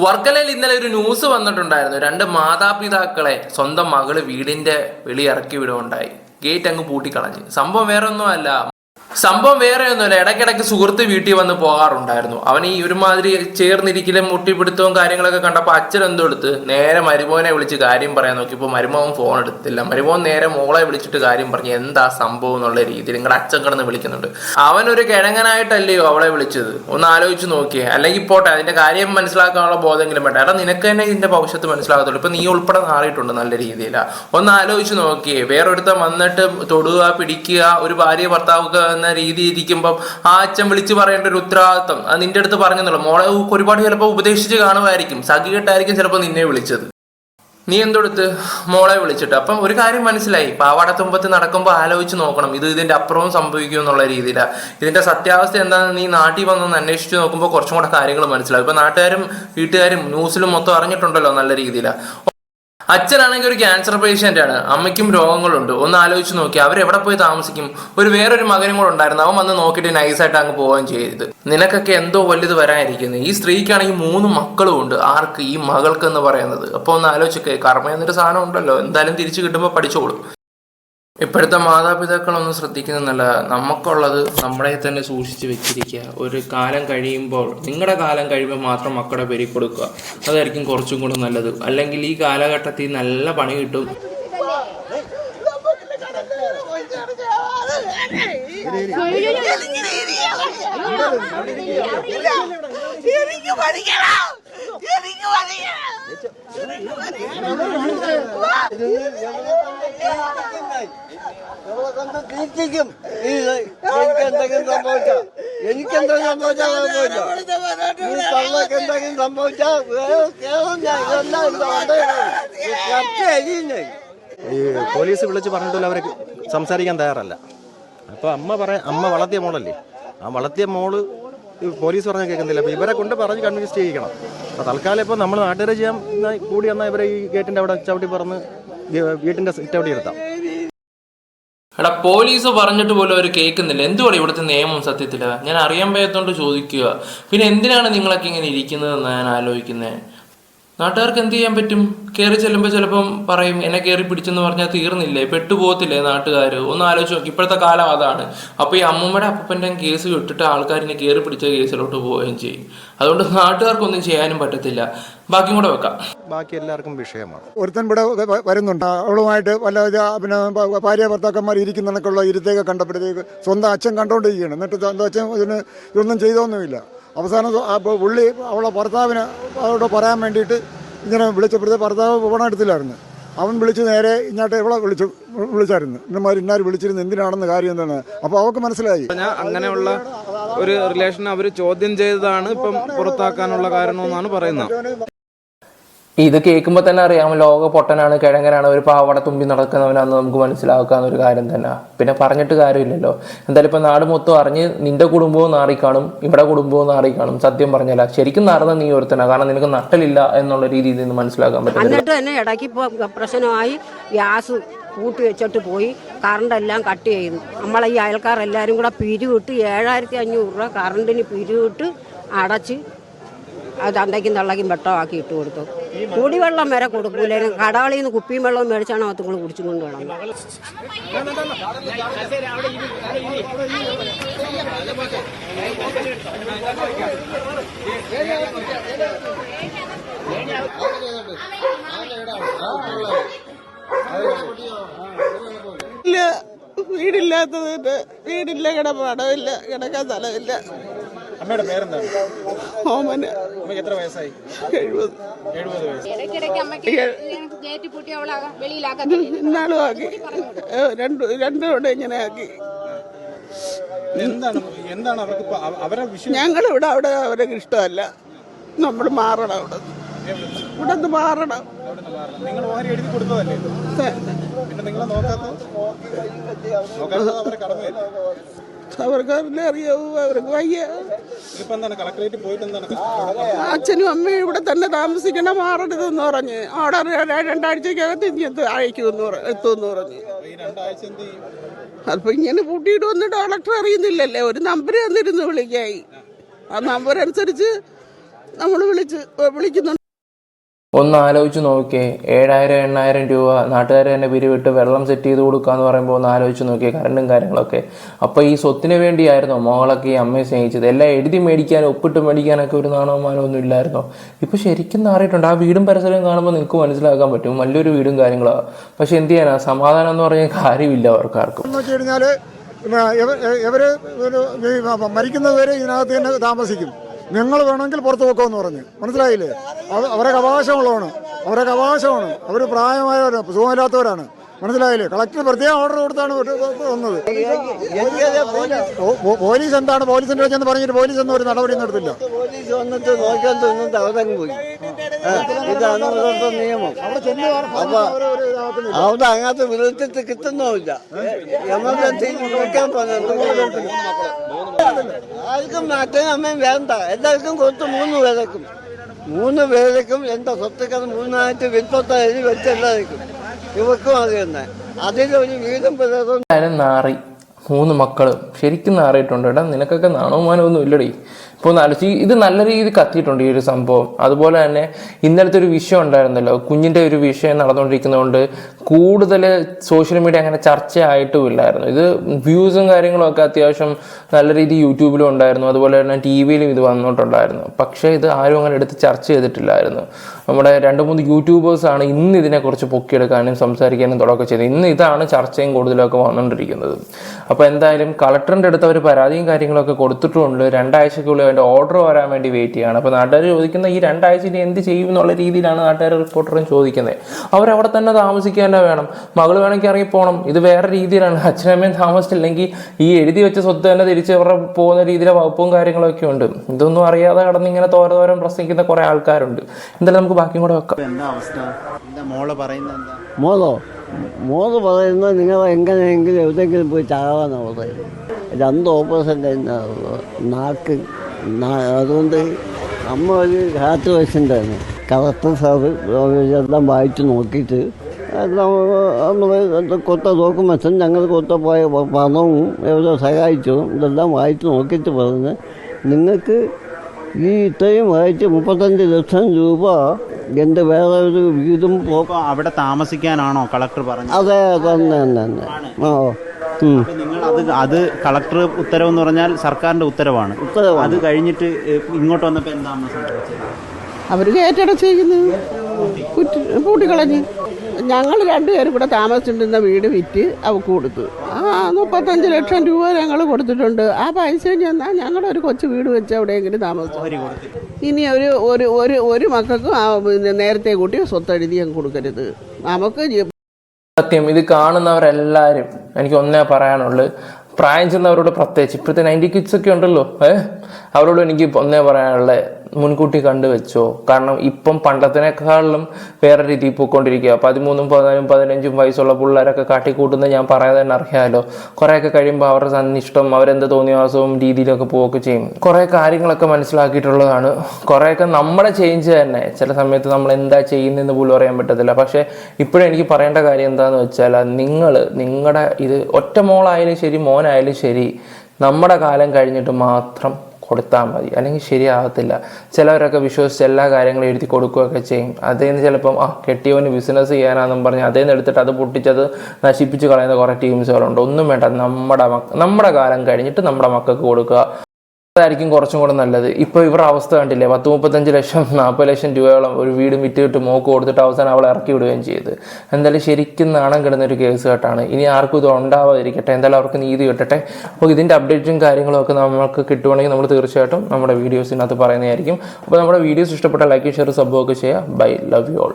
വർക്കലയിൽ ഇന്നലെ ഒരു ന്യൂസ് വന്നിട്ടുണ്ടായിരുന്നു. രണ്ട് മാതാപിതാക്കളെ സ്വന്തം മകൾ വീടിന്റെ വെളി ഇറക്കി വിടുകയുണ്ടായി. ഗേറ്റ് അങ്ങ് പൂട്ടിക്കളഞ്ഞ്. സംഭവം വേറെ ഒന്നുമല്ല സംഭവം വേറെ ഒന്നുമില്ല. ഇടയ്ക്കിടയ്ക്ക് സുഹൃത്ത് വീട്ടിൽ വന്ന് പോകാറുണ്ടായിരുന്നു. അവൻ ഈ ഒരുമാതിരി ചേർന്നിരിക്കലും മുട്ടിപ്പിടുത്തവും കാര്യങ്ങളൊക്കെ കണ്ടപ്പോൾ അച്ഛൻ എന്തോ എടുത്ത് നേരെ മരുമോനെ വിളിച്ച് കാര്യം പറയാൻ നോക്കി. ഇപ്പോൾ മരുമോൻ ഫോൺ എടുത്തില്ല. മരുമോൻ നേരെ മോളെ വിളിച്ചിട്ട് കാര്യം പറഞ്ഞു എന്താ സംഭവം എന്നുള്ള രീതിയിൽ നിങ്ങളുടെ അച്ഛൻ കിടന്ന് വിളിക്കുന്നുണ്ട്. അവനൊരു കിഴങ്ങനായിട്ടല്ലയോ അവളെ വിളിച്ചത്? ഒന്ന് ആലോചിച്ച് നോക്കിയേ. അല്ലെങ്കിൽ പോട്ടെ അതിന്റെ കാര്യം മനസ്സിലാക്കാനുള്ള ബോധമെങ്കിലും വേണ്ട. എടാ നിനക്ക് തന്നെ ഇതിന്റെ ഭവിഷ്യത്ത് മനസ്സിലാകത്തുള്ളൂ. ഇപ്പൊ നീ ഉൾപ്പെടെ മാറിയിട്ടുണ്ട് നല്ല രീതിയിലാ. ഒന്ന് ആലോചിച്ച് നോക്കിയേ. വേറൊരുത്തൻ വന്നിട്ട് തൊടുക പിടിക്കുക ഒരു ഭാര്യ ഭർത്താവ് എന്ന രീതി ഇരിക്കുമ്പം ആ അച്ഛൻ വിളിച്ച് പറയേണ്ട ഒരു ഉത്തരവാദിത്വം അത് നിന്റെ അടുത്ത് പറഞ്ഞെന്നുള്ളൂ. മോളെ ഒരുപാട് ചിലപ്പോൾ ഉപദേശിച്ച് കാണുമായിരിക്കും. സഖികെട്ടായിരിക്കും ചിലപ്പോൾ നിന്നെ വിളിച്ചത്. നീ എന്തെടുത്ത്? മോളെ വിളിച്ചിട്ട്. അപ്പം ഒരു കാര്യം മനസ്സിലായി. പാവാട തുമ്പത്ത് നടക്കുമ്പോൾ ആലോചിച്ച് നോക്കണം. ഇത് ഇതിന്റെ അപ്പുറവും സംഭവിക്കും എന്നുള്ള രീതിയിലാണ് ഇതിന്റെ സത്യാവസ്ഥ എന്താണെന്ന് നീ നാട്ടിൽ വന്നൊന്ന് അന്വേഷിച്ച് നോക്കുമ്പോൾ കുറച്ചും കൂടെ കാര്യങ്ങൾ മനസ്സിലാവും. ഇപ്പൊ നാട്ടുകാരും വീട്ടുകാരും ന്യൂസിലും മൊത്തം അറിഞ്ഞിട്ടുണ്ടല്ലോ നല്ല രീതിയിലാണ് അച്ഛനാണെങ്കിൽ ഒരു ക്യാൻസർ പേഷ്യന്റ് ആണ്. അമ്മയ്ക്കും രോഗങ്ങളുണ്ട്. ഒന്ന് ആലോചിച്ച് നോക്കി. അവരെവിടെ പോയി താമസിക്കും? ഒരു വേറൊരു മകനും കൂടെ ഉണ്ടായിരുന്നു. അവൻ വന്ന് നോക്കിയിട്ട് നൈസായിട്ട് അങ്ങ് പോവുകയും ചെയ്ത്. നിനക്കൊക്കെ എന്തോ വലുത് വരാനിരിക്കുന്നു. ഈ സ്ത്രീക്കാണെങ്കിൽ മൂന്ന് മക്കളും ഉണ്ട്. ആർക്ക്? ഈ മകൾക്ക് എന്ന് പറയുന്നത്. അപ്പോൾ ഒന്ന് ആലോചിച്ചൊക്കെ കർമ്മ എന്നൊരു സാധനം ഉണ്ടല്ലോ. എന്തായാലും തിരിച്ചു കിട്ടുമ്പോൾ പഠിച്ചോളും. ഇപ്പോഴത്തെ മാതാപിതാക്കളൊന്നും ശ്രദ്ധിക്കുന്നില്ല. നമുക്കുള്ളത് നമ്മളെ തന്നെ സൂക്ഷിച്ച് വെച്ചിരിക്കുക. ഒരു കാലം കഴിയുമ്പോൾ നിങ്ങളുടെ കാലം കഴിയുമ്പോൾ മാത്രം മക്കളുടെ പേര് കൊടുക്കുക. അതായിരിക്കും കുറച്ചും കൂടെ നല്ലത്. അല്ലെങ്കിൽ ഈ കാലഘട്ടത്തിൽ നല്ല പണി കിട്ടും. എനിക്ക് പഠിക്കണം. എനിക്ക് പഠിക്കണം. എനിക്ക് എന്തെങ്കിലും സംഭവിച്ചാൽ സംഭവിച്ച? ഈ ഈ പോലീസ് വിളിച്ച് പറഞ്ഞിട്ടില്ല അവർ സംസാരിക്കാൻ തയ്യാറല്ല. അപ്പോൾ അമ്മ പറയാ അമ്മ വളർത്തിയ മോളല്ലേ? ആ വളർത്തിയ മോൾ പോലീസ് പറഞ്ഞ കേൾക്കുന്നില്ല. അപ്പോൾ ഇവരെ കൊണ്ട് പറഞ്ഞ് കൺവിൻസ് ചെയ്യിക്കണം. അപ്പോൾ തൽക്കാലം ഇപ്പോൾ നമ്മൾ നാട്ടുകാരെ ചെയ്യാൻ കൂടി എന്നാൽ ഇവരെ ഈ ഗേറ്റിന്റെ അവിടെ ചവിട്ടി പറന്ന് വീട്ടിന്റെ ചവിട്ടി ഇരുത്താം. എടാ പോലീസ് പറഞ്ഞിട്ട് പോലും അവർ കേൾക്കുന്നില്ല. എന്തുവാണ് ഇവിടുത്തെ നിയമം സത്യത്തിൽ? ഞാൻ അറിയാൻ വയ്യാത്തോണ്ട് ചോദിക്കുക. പിന്നെ എന്തിനാണ് നിങ്ങളൊക്കെ ഇങ്ങനെ ഇരിക്കുന്നതെന്ന് ഞാൻ ആലോചിക്കുന്നത് നാട്ടുകാർക്ക് എന്ത് ചെയ്യാൻ പറ്റും? കയറി ചെല്ലുമ്പോൾ ചിലപ്പം പറയും എന്നെ കയറി പിടിച്ചെന്ന് പറഞ്ഞാൽ തീർന്നില്ലേ? പെട്ടുപോകത്തില്ലേ നാട്ടുകാർ ഒന്ന് ആലോചിച്ച് നോക്കി. ഇപ്പോഴത്തെ കാലം അതാണ്. അപ്പോൾ ഈ അമ്മൂമ്മയുടെ അപ്പന്റെ കേസ് വിട്ടിട്ട് ആൾക്കാരിനെ കയറി പിടിച്ച കേസിലോട്ട് പോവുകയും ചെയ്യും. അതുകൊണ്ട് നാട്ടുകാർക്കൊന്നും ചെയ്യാനും പറ്റത്തില്ല. ബാക്കിയും കൂടെ വെക്കാം. ബാക്കി എല്ലാവർക്കും വിഷയമാണ്. ഒരുത്തൻ ഇവിടെ വരുന്നുണ്ട്. അവളുമായിട്ട് വല്ല പിന്നെ ഭാര്യ ഭർത്താക്കന്മാർ ഇരിക്കുന്നതൊക്കെയുള്ള ഇരുത്തേക്ക് കണ്ടപ്പോഴത്തേക്ക് സ്വന്തം അച്ഛൻ കണ്ടോണ്ടിരിക്കുകയാണ്. എന്നിട്ട് സ്വന്തം അച്ഛൻ ഇതിന് ഇതൊന്നും ചെയ്തൊന്നുമില്ല. അവസാനം പുള്ളി അവളെ ഭർത്താവിന് അവളോട് പറയാൻ വേണ്ടിയിട്ട് ഇങ്ങനെ വിളിച്ചപ്പോഴത്തെ ഭർത്താവ് ഫോൺ എടുത്തില്ലായിരുന്നു അവൻ വിളിച്ച് നേരെ ഇങ്ങോട്ട് ഇവളെ വിളിച്ചു വിളിച്ചായിരുന്നു. ഇന്നമാർ ഇന്നാർ വിളിച്ചിരുന്നു എന്തിനാണെന്ന് കാര്യം എന്താണ്? അപ്പോൾ അവൾക്ക് മനസ്സിലായി. അങ്ങനെയുള്ള ഒരു റിലേഷൻ അവർ ചോദ്യം ചെയ്തതാണ് ഇപ്പം പുറത്താക്കാനുള്ള കാരണമെന്നാണ് പറയുന്നത്. ഇത് കേൾക്കുമ്പോൾ തന്നെ അറിയാം ലോക പൊട്ടനാണ് കിഴങ്ങനാണ് ഒരു പാവട തുമ്പി നടക്കുന്നവനാന്ന് നമുക്ക് മനസ്സിലാക്കാവുന്ന ഒരു കാര്യം തന്നെ. പിന്നെ പറഞ്ഞിട്ട് കാര്യമില്ലല്ലോ. എന്തായാലും ഇപ്പം നാട് മൊത്തം അറിഞ്ഞ് നിന്റെ കുടുംബവും നാറിക്കാണും ഇവിടെ കുടുംബവും നാറിക്കാണും സത്യം പറഞ്ഞല്ല ശരിക്കും നടന്ന നീ ഒരുത്തനാ കാരണം നിനക്ക് നട്ടലില്ല എന്നുള്ള രീതിയിൽ നിന്ന് മനസ്സിലാക്കാൻ പറ്റും എന്നിട്ട് തന്നെ പ്രശ്നമായി ഗ്യാസ് കൂട്ടി വെച്ചിട്ട് പോയി കറണ്ട് എല്ലാം കട്ട് ചെയ്തു നമ്മളെ ഈ അയൽക്കാർ എല്ലാവരും കൂടെ പിരിവിട്ട് ഏഴായിരത്തി അഞ്ഞൂറ് രൂപ കറണ്ടിന് പിരിവിട്ട് അടച്ച് അത് അന്തയ്ക്കും തള്ളയ്ക്കും വെട്ടമാക്കി ഇട്ട് കൊടുത്തു. കുടിവെള്ളം വരെ കൊടുക്കൂല. കടകളിൽ നിന്ന് കുപ്പിയും വെള്ളവും മേടിച്ചാണ് അത് നിങ്ങൾ കൊണ്ട് കിടന്നത് ഇല്ല വീടില്ലാത്തതിന്റെ വീടില്ല കിടപ്പാടമില്ല കിടക്കാൻ സ്ഥലമില്ല. അമ്മയുടെ പേരെന്താണ്? ഓമന് അമ്മയ്ക്ക് എത്ര വയസ്സായി? എഴുപത്. എഴുപത് വയസ്സ്. ഇന്നാളും ആക്കി. രണ്ട് രണ്ടും ഇങ്ങനെ ആക്കി. എന്താണ് എന്താണ് അവർക്ക് അവരെ വിഷയം? ഞങ്ങളിവിടെ അവിടെ അവരെ ഇഷ്ടമല്ല. നമ്മൾ മാറണം അവിടെ. ഇവിടെ നിന്ന് മാറണം. നിങ്ങൾ ഓഹരി എഴുതി കൊടുത്തതല്ലേ? പിന്നെ നിങ്ങളെ നോക്കാത്ത നോക്കാത്ത അവരെ അവർക്കറിയില്ല അറിയാവൂ? അവർക്ക് വയ്യ. അച്ഛനും അമ്മയും ഇവിടെ തന്നെ താമസിക്കണം മാറരുതെന്ന് പറഞ്ഞ്. അവിടെ രണ്ടാഴ്ചക്കകത്ത് ഇനി എത്ത് അയക്കുമെന്ന് എത്തുമെന്ന് പറഞ്ഞ്. അപ്പൊ ഇങ്ങനെ പൂട്ടിയിടുമെന്ന് ഡോക്ടർ അറിയുന്നില്ലല്ലേ? ഒരു നമ്പർ തന്നിരുന്നു വിളിക്കായി. ആ നമ്പർ അനുസരിച്ച് നമ്മൾ വിളിച്ച് വിളിക്കുന്നുണ്ട്. ഒന്ന് ആലോചിച്ച് നോക്കിയേ. ഏഴായിരം എണ്ണായിരം രൂപ. നാട്ടുകാർ തന്നെ പിരിവിട്ട് വെള്ളം സെറ്റ് ചെയ്ത് കൊടുക്കുക എന്ന് പറയുമ്പോൾ ഒന്ന് ആലോചിച്ച് നോക്കിയേ കറണ്ടും കാര്യങ്ങളൊക്കെ. അപ്പോൾ ഈ സ്വത്തിന് വേണ്ടിയായിരുന്നോ? മോളൊക്കെ ഈ അമ്മയെ സ്നേഹിച്ചത്. എല്ലാം എഴുതി മേടിക്കാൻ ഒപ്പിട്ട് മേടിക്കാനൊക്കെ ഒരു നാണവമാനോ ഒന്നും ഇല്ലായിരുന്നോ? ഇപ്പോൾ ശരിക്കും നാറിയിട്ടുണ്ട്. ആ വീടും പരിസരവും കാണുമ്പോൾ നിങ്ങൾക്ക് മനസ്സിലാക്കാൻ പറ്റും. വലിയൊരു വീടും കാര്യങ്ങളാണ് പക്ഷെ എന്ത് ചെയ്യാനാ? സമാധാനം എന്ന് പറഞ്ഞ കാര്യമില്ല അവർക്കാർക്കും. ഇവർ മരിക്കുന്നവരെ ഇതിനകത്ത് തന്നെ താമസിക്കും. നിങ്ങൾ വേണമെങ്കിൽ പുറത്തു പോക്കോ എന്ന് പറഞ്ഞു. മനസ്സിലായില്ലേ? അവ- അവരൊക്കെ അവകാശമുള്ളതാണ് അവരൊക്കെ അവകാശമാണ് അവർ പ്രായമായവരാണ്. സുഖമില്ലാത്തവരാണ്. മനസ്സിലായില്ലേ? കളക്ടർ പ്രത്യേക ഓർഡർ കൊടുത്താണ് വന്നത്. പോലീസ് എന്താണ്? പോലീസിന്റെ വെച്ചെന്ന് പറഞ്ഞിട്ട് പോലീസ് ഒന്നും ഒരു നടപടി നടത്തില്ല പോലീസ് വന്നിട്ട് നോക്കാൻ അവരങ്ങ് പോയി. ഇതാണ് ഇവിടുത്തെ നിയമം. അപ്പൊ. അവിടെ അങ്ങനത്തെ വിളിച്ചിട്ട് കിട്ടുന്നില്ല എമർജൻസി നോക്കാൻ പറഞ്ഞിട്ട് ആർക്കും അച്ഛനും അമ്മയും വേണ്ട. എല്ലാവർക്കും കൊടുത്തു മൂന്ന് പേരേക്കും മൂന്ന് പേർക്കും എന്താ സ്വത്തുക്കൾ മൂന്നായിട്ട് വിൽപ്പത്ത എഴുതി വെച്ചെല്ലാവർക്കും. ഇവർക്കും അത് തന്നെ. അതിലൊരു വീടും പിള്ളേരും നാറി. മൂന്ന് മക്കൾ ശരിക്കും നാറിയിട്ടുണ്ട് എടാ നിനക്കൊക്കെ നാണവുമാനമൊന്നും ഇല്ലടി. ഇപ്പോൾ ആലോചിച്ച് ഇത് നല്ല രീതിയിൽ കത്തിയിട്ടുണ്ട് ഈ ഒരു സംഭവം. അതുപോലെ തന്നെ ഇന്നലത്തെ ഒരു വിഷയം ഉണ്ടായിരുന്നല്ലോ. കുഞ്ഞിന്റെ ഒരു വിഷയം നടന്നുകൊണ്ടിരിക്കുന്നതുകൊണ്ട് കൂടുതൽ സോഷ്യൽ മീഡിയ അങ്ങനെ ചർച്ചയായിട്ടും ഇല്ലായിരുന്നു. ഇത് വ്യൂസും കാര്യങ്ങളും ഒക്കെ അത്യാവശ്യം നല്ല രീതിയിൽ യൂട്യൂബിലും ഉണ്ടായിരുന്നു. അതുപോലെ തന്നെ ടി വിയിലും ഇത് വന്നിട്ടുണ്ടായിരുന്നു. പക്ഷേ ഇത് ആരും അങ്ങനെ എടുത്ത് ചർച്ച ചെയ്തിട്ടില്ലായിരുന്നു. നമ്മുടെ രണ്ട് മൂന്ന് യൂട്യൂബേഴ്സാണ് ഇന്ന് ഇതിനെക്കുറിച്ച് പൊക്കിയെടുക്കാനും സംസാരിക്കാനും തുടക്കം ചെയ്തത്. ഇന്ന് ഇതാണ് ചർച്ചയും കൂടുതലൊക്കെ വന്നുകൊണ്ടിരിക്കുന്നത് അപ്പോൾ എന്തായാലും കളക്ടറിന്റെ അടുത്ത് അവർ പരാതിയും കാര്യങ്ങളൊക്കെ കൊടുത്തിട്ടുണ്ട്. രണ്ടാഴ്ചക്കുള്ളിൽ അതിന്റെ ഓർഡർ വരാൻ വേണ്ടി വെയിറ്റ് ചെയ്യുകയാണ് അപ്പോൾ നാട്ടുകാർ ചോദിക്കുന്ന ഈ രണ്ടാഴ്ച ഇനി എന്ത് ചെയ്യും എന്നുള്ള രീതിയിലാണ് നാട്ടുകാർ റിപ്പോർട്ടറും ചോദിക്കുന്നത്. അവരവിടെ തന്നെ താമസിക്കാൻ തന്നെ വേണം. മകൾ വേണമെങ്കിൽ ഇറങ്ങി പോകണം ഇത് വേറെ രീതിയിലാണ്. അച്ഛനമ്മയും താമസിച്ചില്ലെങ്കിൽ ഈ എഴുതി വെച്ച സ്വത്ത് തന്നെ തിരിച്ച് അവരുടെ പോകുന്ന രീതിയിലെ വകുപ്പും കാര്യങ്ങളൊക്കെ ഉണ്ട്. ഇതൊന്നും അറിയാതെ കടന്ന് ഇങ്ങനെ തോരതോരം പ്രസംഗിക്കുന്ന കുറെ ആൾക്കാരുണ്ട്. എന്തായാലും നമുക്ക് ബാക്കിയും കൂടെ വെക്കാം. എന്താ അവസ്ഥ? എന്താ മോൾ പറയുന്നത് മോളോ? മോൾ പറയുന്നത് നിങ്ങൾ എങ്ങനെയെങ്കിലും എവിടെയെങ്കിലും പോയി ചാകാമെന്നാണ് പറയുന്നത്. രണ്ട് ഓപ്പറേഷൻ കഴിഞ്ഞ നാക്ക് അതുകൊണ്ട് അമ്മ ഒരു ഹാർട്ട് പേഷ്യന്റാണ് കളക്ടർ സാറ് എല്ലാം വായിച്ച് നോക്കിയിട്ട് കൊത്ത ഡോക്യുമെൻസും ഞങ്ങൾ കൊത്ത പോയ പണവും എവിടെ സഹായിച്ചു. ഇതെല്ലാം വായിച്ച് നോക്കിയിട്ട് പറഞ്ഞ് നിങ്ങൾക്ക് ഈ ഇത്രയും വായിച്ച് മുപ്പത്തഞ്ച് ലക്ഷം രൂപ എന്റെ വേറെ ഒരു വീടും പോകും അവിടെ താമസിക്കാനാണോ കളക്ടർ പറഞ്ഞത്? അതെ തന്നെ തന്നെ തന്നെ. ആ ഉം. നിങ്ങൾ അത് അത് കളക്ടർ ഉത്തരവെന്ന് പറഞ്ഞാൽ സർക്കാരിന്റെ ഉത്തരവാണ്. ഉത്തരവ് അത് കഴിഞ്ഞിട്ട് ഇങ്ങോട്ട് വന്നപ്പോൾ എന്താ അവർ സംഭവിച്ചത് അവർ കുറ്റി പൂട്ടിക്കളഞ്ഞ് ഞങ്ങൾ രണ്ടുപേരും ഇവിടെ താമസിച്ചിരുന്ന വീട് വിറ്റ് അവക്ക് കൊടുത്തു. ആ മുപ്പത്തഞ്ച് ലക്ഷം രൂപ ഞങ്ങൾ കൊടുത്തിട്ടുണ്ട്. ആ പൈസ ചെന്നാൽ ഞങ്ങളൊരു കൊച്ചു വീട് വെച്ച് എവിടെയെങ്കിലും താമസിച്ചു. ഇനി ഒരു ഒരു ഒരു ഒരു മക്കൾക്കും ആ പിന്നെ നേരത്തെ കൂട്ടി സ്വത്ത് എഴുതി അങ്ങ് കൊടുക്കരുത്. നമുക്ക് സത്യം ഇത് കാണുന്നവരെല്ലാവരും എനിക്ക് ഒന്നേ പറയാനുള്ളൂ പ്രായം ചെന്നവരോട് പ്രത്യേകിച്ച് ഇപ്പോഴത്തെ നയന്റി കിഡ്സ് ഒക്കെ ഉണ്ടല്ലോ ഏഹ് അവരോട് എനിക്ക് ഒന്നേ പറയാനുള്ളത് മുൻകൂട്ടി കണ്ടുവെച്ചോ? കാരണം ഇപ്പം പണ്ടത്തിനേക്കാളും വേറെ രീതിയിൽ പോയിക്കൊണ്ടിരിക്കുക പതിമൂന്നും പതിനാലും പതിനഞ്ചും വയസ്സുള്ള പിള്ളേരൊക്കെ കാട്ടിക്കൂട്ടുന്നത് ഞാൻ പറയാതെ തന്നെ അറിയാമല്ലോ കുറേയൊക്കെ കഴിയുമ്പോൾ അവരുടെ സന്നിഷ്ടം അവരെന്ത് തോന്നിയവാസവും രീതിയിലൊക്കെ പോവുകയൊക്കെ ചെയ്യും. കുറേ കാര്യങ്ങളൊക്കെ മനസ്സിലാക്കിയിട്ടുള്ളതാണ്. കുറേയൊക്കെ നമ്മുടെ ചേഞ്ച് തന്നെ. ചില സമയത്ത് നമ്മൾ എന്താ ചെയ്യുന്നതെന്ന് പോലും അറിയാൻ പറ്റത്തില്ല. പക്ഷേ ഇപ്പോഴും എനിക്ക് പറയേണ്ട കാര്യം എന്താണെന്ന് വെച്ചാൽ നിങ്ങൾ നിങ്ങളുടെ ഇത് ഒറ്റ മോളായാലും ശരി മോനായാലും ശരി നമ്മുടെ കാലം കഴിഞ്ഞിട്ട് മാത്രം കൊടുത്താൽ മതി. അല്ലെങ്കിൽ ശരിയാകത്തില്ല. ചിലവരൊക്കെ വിശ്വസിച്ച് എല്ലാ കാര്യങ്ങളും എഴുതി കൊടുക്കുകയൊക്കെ ചെയ്യും. അതേന്ന് ചിലപ്പം ആ കെട്ടിയവന് ബിസിനസ് ചെയ്യാനാണെന്നും പറഞ്ഞ് അതേന്ന് എടുത്തിട്ട് അത് പൊട്ടിച്ചത് നശിപ്പിച്ച് കളയുന്ന കുറേ ടീംസുകളുണ്ട് ഒന്നും വേണ്ട. നമ്മുടെ നമ്മുടെ കാലം കഴിഞ്ഞിട്ട് നമ്മുടെ മക്കൾക്ക് കൊടുക്കുക. അതായിരിക്കും കുറച്ചും കൂടെ നല്ലത്. ഇപ്പോൾ ഇവരുടെ അവസ്ഥ കണ്ടില്ലേ? പത്ത് മുപ്പത്തഞ്ച് ലക്ഷം നാൽപ്പത് ലക്ഷം രൂപയോളം ഒരു വീട് വിറ്റിട്ട് മോക്ക് കൊടുത്തിട്ട് അവസാനം അവളെ ഇറക്കി വിടുകയും ചെയ്ത്. എന്തായാലും ശരിക്കും നാണം കിടന്ന ഒരു കേസ് കേട്ടാണ്. ഇനി ആർക്കും ഇത് ഉണ്ടാവാതിരിക്കട്ടെ. എന്തായാലും അവർക്ക് നീതി കിട്ടട്ടെ. അപ്പോൾ ഇതിന്റെ അപ്ഡേറ്റും കാര്യങ്ങളും ഒക്കെ നമുക്ക് കിട്ടുവാണെങ്കിൽ നമ്മൾ തീർച്ചയായിട്ടും നമ്മുടെ വീഡിയോസിനകത്ത് പറയുന്നതായിരിക്കും. അപ്പോൾ നമ്മുടെ വീഡിയോസ് ഇഷ്ടപ്പെട്ട ലൈക്ക് ഷെയർ സബ്ബൊക്കെ ചെയ്യുക. Bye love you all